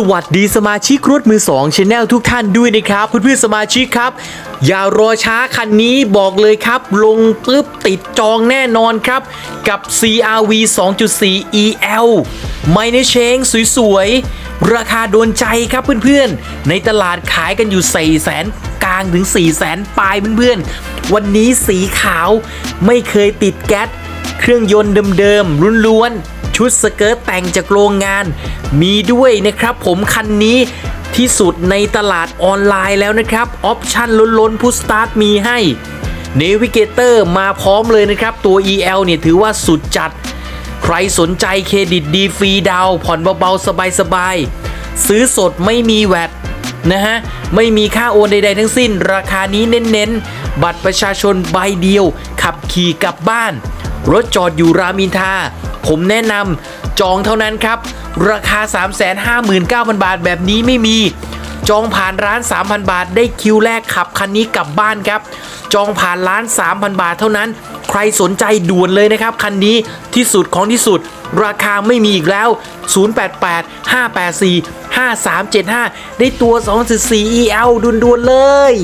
สวัสดีสมาชิกรถมือ2องชแนลทุกท่านด้วยนะครับเพื่อนๆสมาชิกครับ อย่ารอช้าคันนี้บอกเลยครับ ลงปุ๊บติดจองแน่นอนครับ กับ CRV 2.4 EL ไม่ในเชงสวยๆ ราคาโดนใจครับเพื่อนๆ ในตลาดขายกันอยู่ 4 0 0แสนกลางถึง 4 0 0แสนปลายเพื่อนๆ วันนี้สีขาวไม่เคยติดแก๊สเครื่องยนต์เดิมๆล้วนๆ ชุดสเกิร์ตแต่งจากโรงงาน มีด้วยนะครับผมคันนี้ที่สุดในตลาดออนไลน์แล้วนะครับ ออปชั่นล้นๆพุ s สตาร์ทมีให้เนวิเกเตอร์มาพร้อมเลยนะครับ ตัว EL เนี่ยถือว่าสุดจัด ใครสนใจเครดิตดีฟรีดาว ผ่อนเบาๆ สบายๆ ซื้อสดไม่มีแวดนะฮะ ไม่มีค่าโอนใดๆทั้งสิ้น ราคานี้เน้นๆ บัตรประชาชนใบเดียว ขับขี่กลับบ้าน รถจอดอยู่รามินทา ผมแนะนำจองเท่านั้นครับ ราคา 359,000 บาทแบบนี้ไม่มี จองผ่านร้าน 3,000 บาทได้คิวแรกขับคันนี้กลับบ้านครับ จองผ่านร้าน 3,000 บาทเท่านั้น ใครสนใจด่วนเลยนะครับ คันนี้ที่สุดของที่สุด ราคาไม่มีอีกแล้ว 088 584 5375 ได้ตัว 2.4 EL ด่วนๆเลย